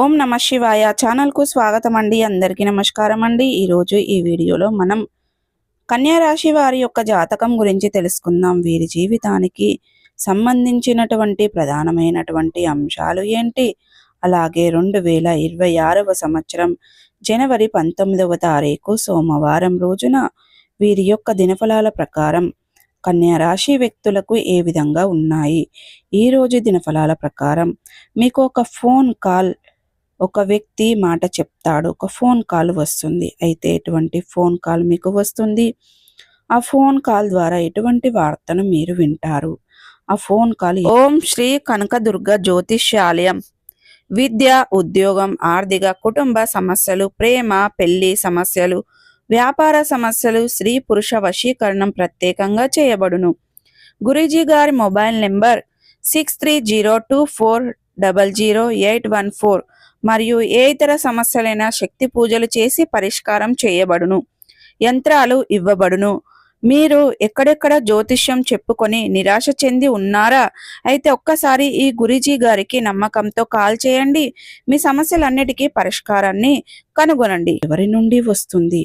ఓం నమ శివాయ ఛానల్కు స్వాగతం అండి అందరికీ నమస్కారం అండి ఈరోజు ఈ వీడియోలో మనం కన్యా రాశి వారి యొక్క జాతకం గురించి తెలుసుకుందాం. వీరి జీవితానికి సంబంధించినటువంటి ప్రధానమైనటువంటి అంశాలు ఏంటి? అలాగే రెండు వేల ఇరవై ఆరవ సంవత్సరం జనవరి పంతొమ్మిదవ తారీఖు సోమవారం రోజున వీరి యొక్క దినఫలాల ప్రకారం కన్యా రాశి వ్యక్తులకు ఏ విధంగా ఉన్నాయి? ఈ రోజు దినఫలాల ప్రకారం మీకు ఒక ఫోన్ కాల్ ఒక వ్యక్తి మాట చెప్తాడు ఒక ఫోన్ కాల్ వస్తుంది. అయితే ఎటువంటి ఫోన్ కాల్ మీకు వస్తుంది? ఆ ఫోన్ కాల్ ద్వారా ఎటువంటి వార్తను మీరు వింటారు? ఆ ఫోన్ కాల్ ఓం శ్రీ కనకదుర్గ జ్యోతిష్యాలయం. విద్య ఉద్యోగం ఆర్థిక కుటుంబ సమస్యలు ప్రేమ పెళ్ళి సమస్యలు వ్యాపార సమస్యలు స్త్రీ పురుష వశీకరణం ప్రత్యేకంగా చేయబడును. గురూజీ గారి mobile number six three zero two four double zero eight one four. మరియు ఏ ఇతర సమస్యలైనా శక్తి పూజలు చేసి పరిష్కారం చేయబడును. యంత్రాలు ఇవ్వబడును. మీరు ఎక్కడెక్కడ జ్యోతిష్యం చెప్పుకొని నిరాశ చెంది ఉన్నారా? అయితే ఒక్కసారి ఈ గురిజీ గారికి నమ్మకంతో కాల్ చేయండి. మీ సమస్యలన్నిటికీ పరిష్కారాన్ని కనుగొనండి. ఎవరి నుండి వస్తుంది?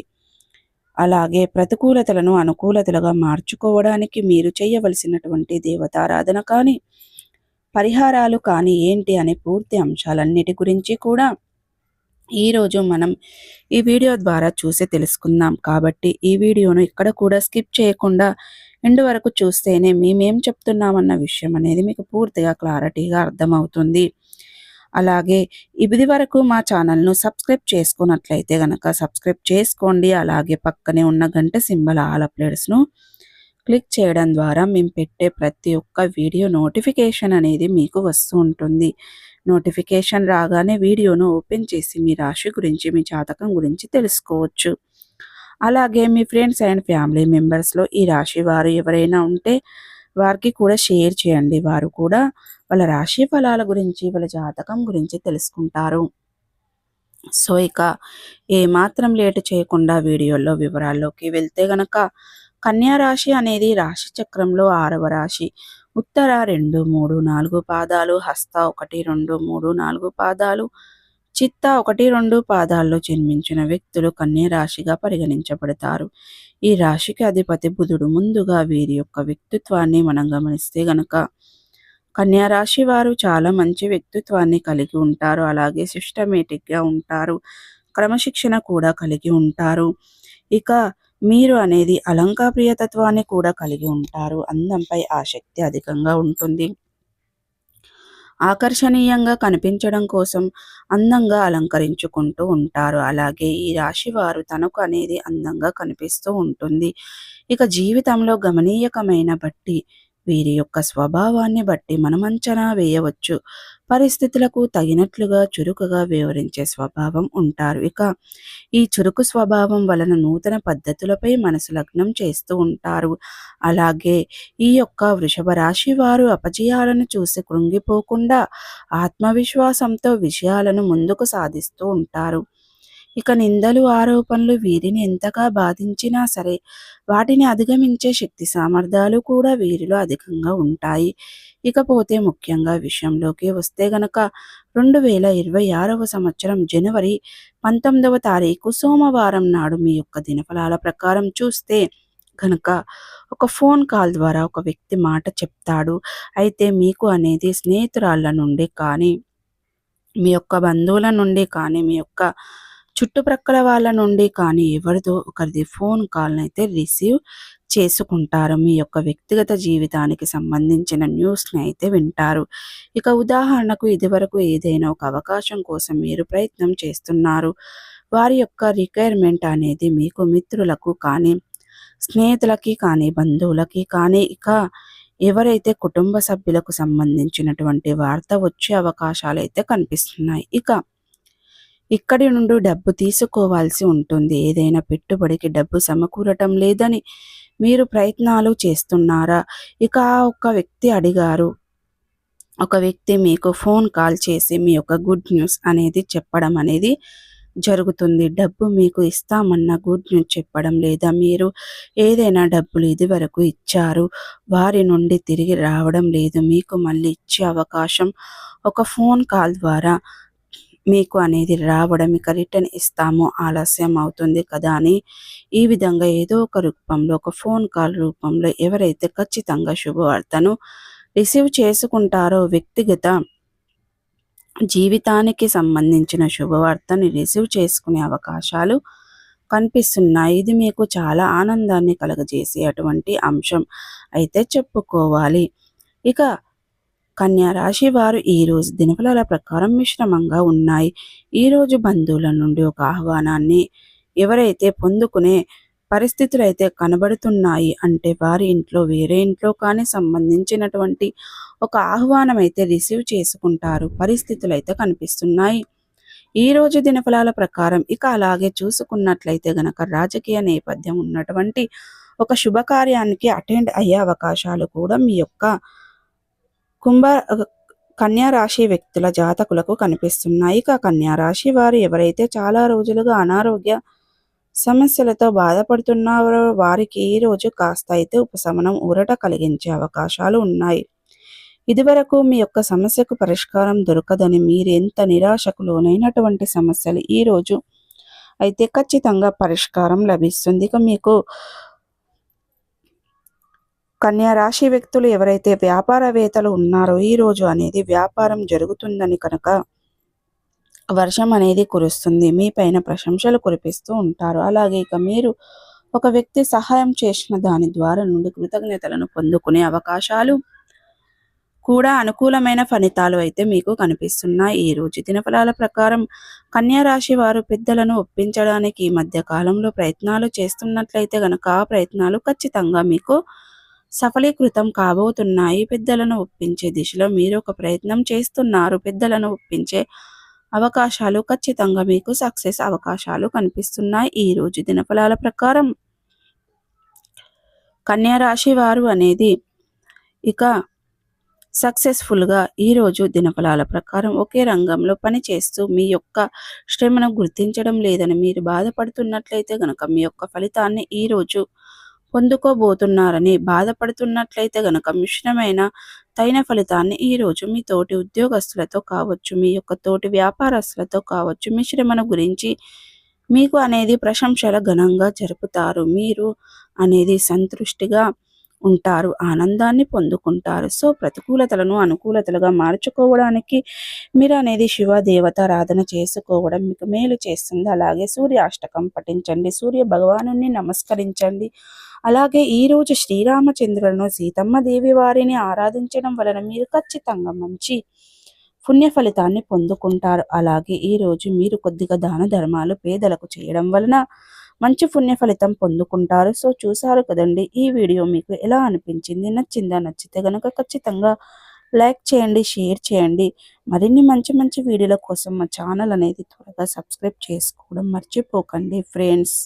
అలాగే ప్రతికూలతలను అనుకూలతలుగా మార్చుకోవడానికి మీరు చేయవలసినటువంటి దేవతారాధన కానీ పరిహారాలు కానీ ఏంటి అనే పూర్తి అంశాలన్నిటి గురించి కూడా ఈరోజు మనం ఈ వీడియో ద్వారా చూసి తెలుసుకుందాం. కాబట్టి ఈ వీడియోను ఇక్కడ కూడా స్కిప్ చేయకుండా ఎండు వరకు చూస్తేనే మేమేం చెప్తున్నామన్న విషయం అనేది మీకు పూర్తిగా క్లారిటీగా అర్థమవుతుంది. అలాగే ఇది వరకు మా ఛానల్ను సబ్స్క్రైబ్ చేసుకున్నట్లయితే గనక సబ్స్క్రైబ్ చేసుకోండి. అలాగే పక్కనే ఉన్న గంట సింబల్ ఆల్ అప్లేట్స్ను క్లిక్ చేయడం ద్వారా మేము పెట్టే ప్రతి ఒక్క వీడియో నోటిఫికేషన్ అనేది మీకు వస్తూ ఉంటుంది. నోటిఫికేషన్ రాగానే వీడియోను ఓపెన్ చేసి మీ రాశి గురించి మీ జాతకం గురించి తెలుసుకోవచ్చు. అలాగే మీ ఫ్రెండ్స్ అండ్ ఫ్యామిలీ మెంబర్స్లో ఈ రాశి వారు ఎవరైనా ఉంటే వారికి కూడా షేర్ చేయండి. వారు కూడా వాళ్ళ రాశి ఫలాల గురించి వాళ్ళ జాతకం గురించి తెలుసుకుంటారు. సో ఇక ఏమాత్రం లేట్ చేయకుండా వీడియోలో వివరాల్లోకి వెళ్తే గనక కన్యా రాశి అనేది రాశి చక్రంలో ఆరవ రాశి. ఉత్తర రెండు మూడు నాలుగు పాదాలు హస్త ఒకటి రెండు మూడు నాలుగు పాదాలు చిత్త ఒకటి రెండు పాదాల్లో జన్మించిన వ్యక్తులు కన్యా రాశిగా పరిగణించబడతారు. ఈ రాశికి అధిపతి బుధుడు ముందుగా వీరి యొక్క వ్యక్తిత్వాన్ని మనం గమనిస్తే గనక కన్యా రాశి వారు చాలా మంచి వ్యక్తిత్వాన్ని కలిగి ఉంటారు. అలాగే సిస్టమేటిక్గా ఉంటారు. క్రమశిక్షణ కూడా కలిగి ఉంటారు. ఇక మీరు అనేది అలంకాప్రియతత్వాన్ని కూడా కలిగి ఉంటారు. అందంపై ఆసక్తి అధికంగా ఉంటుంది. ఆకర్షణీయంగా కనిపించడం కోసం అందంగా అలంకరించుకుంటూ ఉంటారు. అలాగే ఈ రాశి వారు తనకు అనేది అందంగా కనిపిస్తూ ఉంటుంది. ఇక జీవితంలో గమనీయకమైన బట్టి వీరి యొక్క స్వభావాన్ని బట్టి మనం అంచనా వేయవచ్చు. పరిస్థితులకు తగినట్లుగా చురుకుగా వివరించే స్వభావం ఉంటారు. ఇక ఈ చురుకు స్వభావం వలన నూతన పద్ధతులపై మనసు లగ్నం చేస్తూ ఉంటారు. అలాగే ఈ యొక్క వృషభ రాశి వారు అపజయాలను చూసి కృంగిపోకుండా ఆత్మవిశ్వాసంతో విషయాలను ముందుకు సాధిస్తూ ఉంటారు. ఇక నిందలు ఆరోపణలు వీరిని ఎంతగా బాధించినా సరే వాటిని అధిగమించే శక్తి సామర్థ్యాలు కూడా వీరిలో అధికంగా ఉంటాయి. ఇకపోతే ముఖ్యంగా విషయంలోకి వస్తే గనక రెండు వేల ఇరవై ఆరవ సంవత్సరం జనవరి పంతొమ్మిదవ తారీఖు సోమవారం నాడు మీ యొక్క దినఫలాల ప్రకారం చూస్తే కనుక ఒక ఫోన్ కాల్ ద్వారా ఒక వ్యక్తి మాట చెప్తాడు. అయితే మీకు అనేది స్నేహితురాళ్ళ నుండి కానీ మీ యొక్క బంధువుల నుండి కానీ మీ యొక్క చుట్టుప్రక్కల వాళ్ళ నుండి కానీ ఎవరిదో ఒకరిది ఫోన్ కాల్ని అయితే రిసీవ్ చేసుకుంటారు. మీ యొక్క వ్యక్తిగత జీవితానికి సంబంధించిన న్యూస్ని అయితే వింటారు. ఇక ఉదాహరణకు ఇదివరకు ఏదైనా ఒక అవకాశం కోసం మీరు ప్రయత్నం చేస్తున్నారు. వారి యొక్క రిక్వైర్మెంట్ అనేది మీకు మిత్రులకు కానీ స్నేహితులకి కానీ బంధువులకి కానీ ఇక ఎవరైతే కుటుంబ సభ్యులకు సంబంధించినటువంటి వార్త వచ్చే అవకాశాలు అయితే కనిపిస్తున్నాయి. ఇక ఇక్కడి నుండి డబ్బు తీసుకోవాల్సి ఉంటుంది. ఏదైనా పెట్టుబడికి డబ్బు సమకూరటం లేదని మీరు ప్రయత్నాలు చేస్తున్నారా? ఇక ఒక వ్యక్తి అడిగారు. ఒక వ్యక్తి మీకు ఫోన్ కాల్ చేసి మీ యొక్క గుడ్ న్యూస్ అనేది చెప్పడం అనేది జరుగుతుంది. డబ్బు మీకు ఇస్తామన్న గుడ్ న్యూస్ చెప్పడం లేదా మీరు ఏదైనా డబ్బులు ఇది వరకు ఇచ్చారు. వారి నుండి తిరిగి రావడం లేదు. మీకు మళ్ళీ ఇచ్చే అవకాశం ఒక ఫోన్ కాల్ ద్వారా మీకు అనేది రావడం ఇక రిటర్న్ ఇస్తాము ఆలస్యం అవుతుంది కదా అని ఈ విధంగా ఏదో ఒక రూపంలో ఒక ఫోన్ కాల్ రూపంలో ఎవరైతే ఖచ్చితంగా శుభవార్తను రిసీవ్ చేసుకుంటారో వ్యక్తిగత జీవితానికి సంబంధించిన శుభవార్తని రిసీవ్ చేసుకునే అవకాశాలు కనిపిస్తున్నాయి. ఇది మీకు చాలా ఆనందాన్ని కలగజేసే అటువంటి అంశం అయితే చెప్పుకోవాలి. ఇక కన్యా రాశి వారు ఈరోజు దినఫలాల ప్రకారం మిశ్రమంగా ఉన్నాయి. ఈరోజు బంధువుల నుండి ఒక ఆహ్వానాన్ని ఎవరైతే పొందుకునే పరిస్థితులు అయితే కనబడుతున్నాయి. అంటే వారి ఇంట్లో వేరే ఇంట్లో కానీ సంబంధించినటువంటి ఒక ఆహ్వానం అయితే రిసీవ్ చేసుకుంటారు. పరిస్థితులు అయితే కనిపిస్తున్నాయి. ఈ రోజు దినఫలాల ప్రకారం ఇక అలాగే చూసుకున్నట్లయితే గనక రాజకీయ నేపథ్యం ఉన్నటువంటి ఒక శుభకార్యానికి అటెండ్ అయ్యే అవకాశాలు కూడా మీ యొక్క కుంభ కన్యా రాశి వ్యక్తుల జాతకులకు కనిపిస్తున్నాయి. ఇక కన్యా రాశి వారు ఎవరైతే చాలా రోజులుగా అనారోగ్య సమస్యలతో బాధపడుతున్నారో వారికి ఈ రోజు కాస్త అయితే ఉపశమనం ఊరట కలిగించే అవకాశాలు ఉన్నాయి. ఇదివరకు మీ యొక్క సమస్యకు పరిష్కారం దొరకదని మీరు ఎంత నిరాశకు లోనైనటువంటి సమస్యలు ఈ రోజు అయితే ఖచ్చితంగా పరిష్కారం లభిస్తుంది. ఇక మీకు కన్యా రాశి వ్యక్తులు ఎవరైతే వ్యాపారవేత్తలు ఉన్నారో ఈ రోజు అనేది వ్యాపారం జరుగుతుందని కనుక వర్షం అనేది కురుస్తుంది. మీ పైన ప్రశంసలు కురిపిస్తూ ఉంటారు. అలాగే ఇక మీరు ఒక వ్యక్తి సహాయం చేసిన దాని ద్వారా నుండి కృతజ్ఞతలను పొందుకునే అవకాశాలు కూడా అనుకూలమైన ఫలితాలు అయితే మీకు కనిపిస్తున్నాయి. ఈ రోజు దినఫలాల ప్రకారం కన్యా రాశి వారు పెద్దలను ఒప్పించడానికి ఈ మధ్య కాలంలో ప్రయత్నాలు చేస్తున్నట్లయితే గనక ఆ ప్రయత్నాలు ఖచ్చితంగా మీకు సఫలీకృతం కాబోతున్నాయి. పెద్దలను ఒప్పించే దిశలో మీరు ఒక ప్రయత్నం చేస్తున్నారు. పెద్దలను ఒప్పించే అవకాశాలు ఖచ్చితంగా మీకు సక్సెస్ అవకాశాలు కనిపిస్తున్నాయి. ఈ రోజు దినఫలాల ప్రకారం కన్యారాశి వారు అనేది ఇక సక్సెస్ఫుల్గా ఈరోజు దినఫలాల ప్రకారం ఒకే రంగంలో పనిచేస్తూ మీ యొక్క శ్రమను గుర్తించడం లేదని మీరు బాధపడుతున్నట్లయితే గనక మీ యొక్క ఫలితాన్ని ఈరోజు పొందుకోబోతున్నారని బాధపడుతున్నట్లయితే గనక మిశ్రమైన తైన ఫలితాన్ని ఈరోజు మీ తోటి ఉద్యోగస్తులతో కావచ్చు మీ యొక్క తోటి వ్యాపారస్తులతో కావచ్చు మీ శ్రమను గురించి మీకు అనేది ప్రశంసల ఘనంగా జరుపుతారు. మీరు అనేది సంతృష్టిగా ఉంటారు ఆనందాన్ని పొందుకుంటారు. సో ప్రతికూలతలను అనుకూలతలుగా మార్చుకోవడానికి మీరు అనేది శివ దేవత ఆరాధన చేసుకోవడం మీకు మేలు చేస్తుంది. అలాగే సూర్యాష్టకం పఠించండి సూర్య భగవాను నమస్కరించండి. అలాగే ఈరోజు శ్రీరామచంద్రులను సీతమ్మ దేవి వారిని ఆరాధించడం వలన మీరు ఖచ్చితంగా మంచి పుణ్య ఫలితాన్ని పొందుకుంటారు. అలాగే ఈరోజు మీరు కొద్దిగా దాన ధర్మాలు పేదలకు చేయడం వలన మంచి పుణ్య ఫలితం పొందుకుంటారు. సో చూసారు కదండి ఈ వీడియో మీకు ఎలా అనిపించింది? నచ్చిందా? నచ్చితే కనుక ఖచ్చితంగా లైక్ చేయండి షేర్ చేయండి. మరిన్ని మంచి మంచి వీడియోల కోసం మా ఛానల్ అనేది త్వరగా సబ్స్క్రైబ్ చేసుకోవడం మర్చిపోకండి ఫ్రెండ్స్.